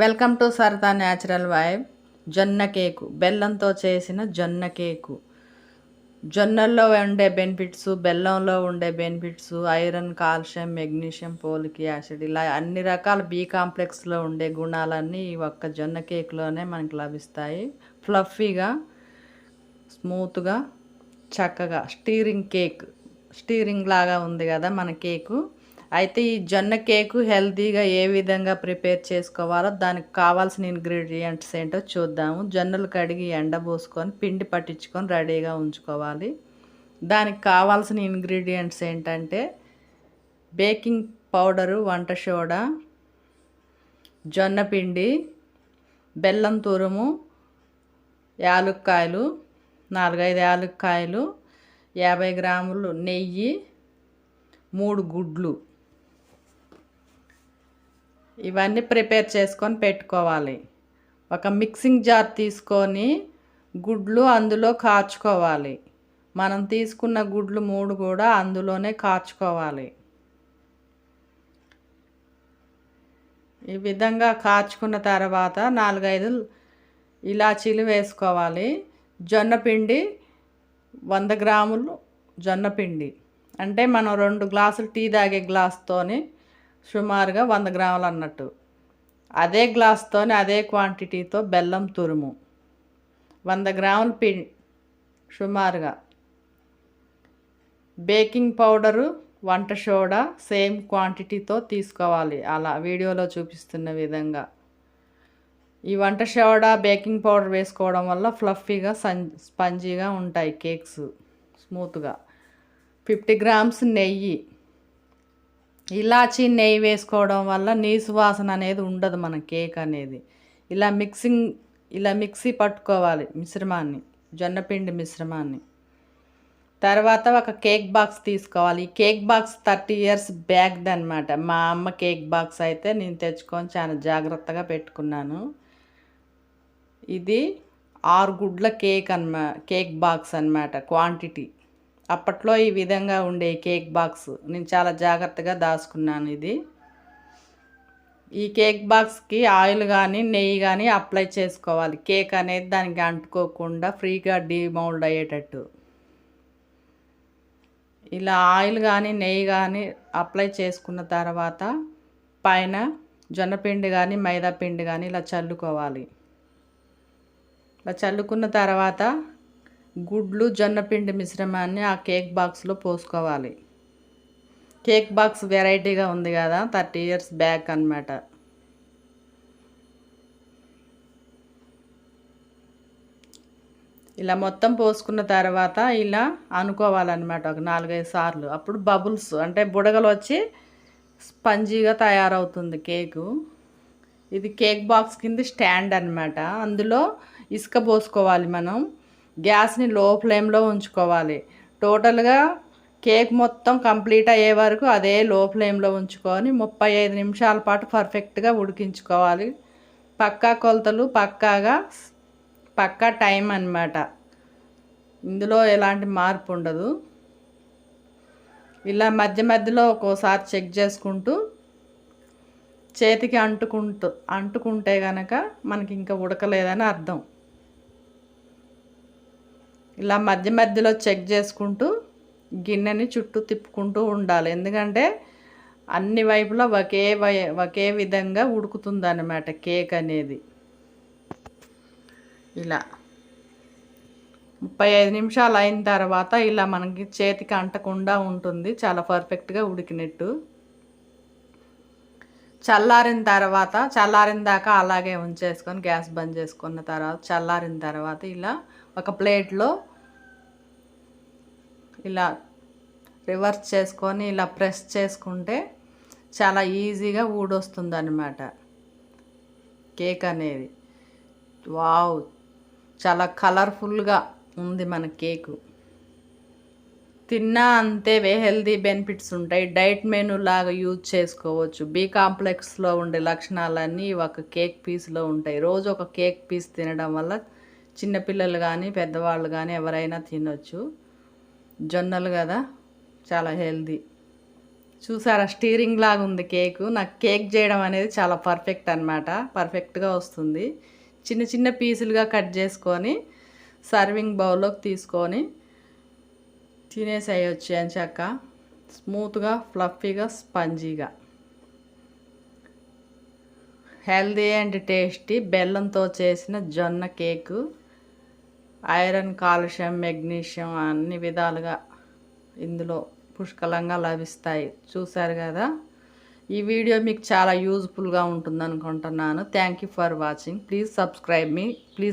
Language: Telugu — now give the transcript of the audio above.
Welcome to Sarada natural vibe. జొన్న కేకు బెల్లంతో చేసిన జొన్న కేకు. జొన్నల్లో ఉండే బెనిఫిట్స్ బెల్లంలో ఉండే benefits iron calcium magnesium folic acid ఇలా అన్ని రకాల బీ కాంప్లెక్స్లో ఉండే గుణాలన్నీ ఈ ఒక్క జొన్న కేకులోనే మనకు లభిస్తాయి. ఫ్లఫీగా స్మూత్గా చక్కగా స్టీరింగ్ కేక్ స్టీరింగ్ లాగా ఉంది కదా మన కేకు. అయితే ఈ జొన్న కేకు హెల్తీగా ఏ విధంగా ప్రిపేర్ చేసుకోవాలో దానికి కావాల్సిన ఇంగ్రీడియంట్స్ ఏంటో చూద్దాము. జొన్నలు కడిగి ఎండబోసుకొని పిండి పట్టించుకొని రెడీగా ఉంచుకోవాలి. దానికి కావాల్సిన ఇంగ్రీడియంట్స్ ఏంటంటే బేకింగ్ పౌడరు వంట సోడా జొన్న పిండి బెల్లం తురుము యాలుక్కాయలు నాలుగైదు యాలుక్కాయలు యాభై గ్రాములు నెయ్యి మూడు గుడ్లు. ఇవన్నీ ప్రిపేర్ చేసుకొని పెట్టుకోవాలి. ఒక మిక్సింగ్ జార్ తీసుకొని గుడ్లు అందులో కాచుకోవాలి. మనం తీసుకున్న గుడ్లు మూడు కూడా అందులోనే కాచుకోవాలి. ఈ విధంగా కాచుకున్న తర్వాత నాలుగైదు ఇలాచీలు వేసుకోవాలి. జొన్నపిండి వంద గ్రాములు జొన్నపిండి అంటే మనం రెండు గ్లాసులు టీ తాగే గ్లాస్తోని సుమారుగా వంద గ్రాములు అన్నట్టు. అదే గ్లాస్తోని అదే క్వాంటిటీతో బెల్లం తురుము. వంద గ్రాముల పిండి సుమారుగా. బేకింగ్ పౌడరు వంట సోడా సేమ్ క్వాంటిటీతో తీసుకోవాలి. అలా వీడియోలో చూపిస్తున్న విధంగా. ఈ వంట సోడా బేకింగ్ పౌడర్ వేసుకోవడం వల్ల ఫ్లఫీగా సన్ స్పంజీగా ఉంటాయి కేక్స్ స్మూత్గా. ఫిఫ్టీ గ్రామ్స్ నెయ్యి. ఇలాచీ నెయ్యి వేసుకోవడం వల్ల నీసు వాసన అనేది ఉండదు మన కేక్ అనేది. ఇలా మిక్సింగ్ ఇలా మిక్సీ పట్టుకోవాలి మిశ్రమాన్ని జొన్నపిండి మిశ్రమాన్ని. తర్వాత ఒక కేక్ బాక్స్ తీసుకోవాలి. ఈ కేక్ బాక్స్ థర్టీ ఇయర్స్ బ్యాక్ది అనమాట మా అమ్మ కేక్ బాక్స్ అయితే నేను తెచ్చుకొని చాలా జాగ్రత్తగా పెట్టుకున్నాను. ఇది ఆరు గుడ్ల కేక్ అన్మా కేక్ బాక్స్ అనమాట క్వాంటిటీ. అప్పట్లో ఈ విధంగా ఉండే కేక్ బాక్స్. నేను చాలా జాగ్రత్తగా దాచుకున్నాను ఇది. ఈ కేక్ బాక్స్కి ఆయిల్ కానీ నెయ్యి కానీ అప్లై చేసుకోవాలి. కేక్ అనేది దానికి అంటుకోకుండా ఫ్రీగా డీమౌల్డ్ అయ్యేటట్టు. ఇలా ఆయిల్ కానీ నెయ్యి కానీ అప్లై చేసుకున్న తర్వాత పైన జొన్నపిండి కానీ మైదా పిండి కానీ ఇలా చల్లుకోవాలి. ఇలా చల్లుకున్న తర్వాత గుడ్లు జొన్నపిండి మిశ్రమాన్ని ఆ కేక్ బాక్స్లో పోసుకోవాలి. కేక్ బాక్స్ వెరైటీగా ఉంది కదా థర్టీ ఇయర్స్ బ్యాక్ అనమాట ఇలా మొత్తం పోసుకున్న తర్వాత ఇలా అనుకోవాలన్నమాట ఒక నాలుగైదు సార్లు. అప్పుడు బబుల్స్ అంటే బుడగలు వచ్చి స్పంజీగా తయారవుతుంది కేకు. ఇది కేక్ బాక్స్ కింద స్టాండ్ అనమాట అందులో ఇసుక పోసుకోవాలి మనం. గ్యాస్ని లో ఫ్లేమ్లో ఉంచుకోవాలి. టోటల్గా కేక్ మొత్తం కంప్లీట్ అయ్యే వరకు అదే లో ఫ్లేమ్లో ఉంచుకొని ముప్పై ఐదు నిమిషాల పాటు పర్ఫెక్ట్గా ఉడికించుకోవాలి. పక్కా కొలతలు పక్కాగా పక్కా టైం అన్నమాట. ఇందులో ఎలాంటి మార్పు ఉండదు. ఇలా మధ్య మధ్యలో ఒక్కోసారి చెక్ చేసుకుంటూ చేతికి అంటుకుంటూ అంటుకుంటే కనుక మనకి ఇంకా ఉడకలేదని అర్థం. ఇలా మధ్య మధ్యలో చెక్ చేసుకుంటూ గిన్నెని చుట్టూ తిప్పుకుంటూ ఉండాలి. ఎందుకంటే అన్ని వైపులా ఒకే వై ఒకే విధంగా ఉడుకుతుంది అన్నమాట కేక్ అనేది. ఇలా ముప్పై ఐదు నిమిషాలు అయిన తర్వాత ఇలా మనకి చేతికి అంటకుండా ఉంటుంది. చాలా పర్ఫెక్ట్గా ఉడికినట్టు. చల్లారిన తర్వాత చల్లారిన దాకా అలాగే ఉంచేసుకొని గ్యాస్ బంద్ చేసుకున్న తర్వాత చల్లారిన తర్వాత ఇలా ఒక ప్లేట్లో ఇలా రివర్స్ చేసుకొని ఇలా ప్రెస్ చేసుకుంటే చాలా ఈజీగా ఊడొస్తుంది అనమాట కేక్ అనేది. వావ్! చాలా కలర్ఫుల్గా ఉంది మన కేకు. తిన్నా అంతే హెల్దీ బెనిఫిట్స్ ఉంటాయి. డైట్ మెనూ లాగా యూజ్ చేసుకోవచ్చు. బి కాంప్లెక్స్లో ఉండే లక్షణాలన్నీ ఒక కేక్ పీస్లో ఉంటాయి. రోజు ఒక కేక్ పీస్ తినడం వల్ల చిన్నపిల్లలు కానీ పెద్దవాళ్ళు కానీ ఎవరైనా తినొచ్చు. జొన్నలు కదా చాలా హెల్దీ. చూసారా స్టీరింగ్ లాగా ఉంది కేకు. నాకు కేక్ చేయడం అనేది చాలా పర్ఫెక్ట్ అనమాట పర్ఫెక్ట్గా వస్తుంది. చిన్న చిన్న పీసులుగా కట్ చేసుకొని సర్వింగ్ బౌల్లోకి తీసుకొని తినేసేయచ్చు అని చక్క. స్మూత్గా ఫ్లఫీగా స్పంజీగా హెల్దీ అండ్ టేస్టీ బెల్లంతో చేసిన జొన్న కేకు. ఐరన్ కాల్షియం మెగ్నీషియం అన్ని విధాలుగా ఇందులో పుష్కలంగా లభిస్తాయి. చూశారు కదా? ఈ వీడియో మీకు చాలా యూజ్ఫుల్గా ఉంటుంది అనుకుంటున్నాను thank you for watching please subscribe me please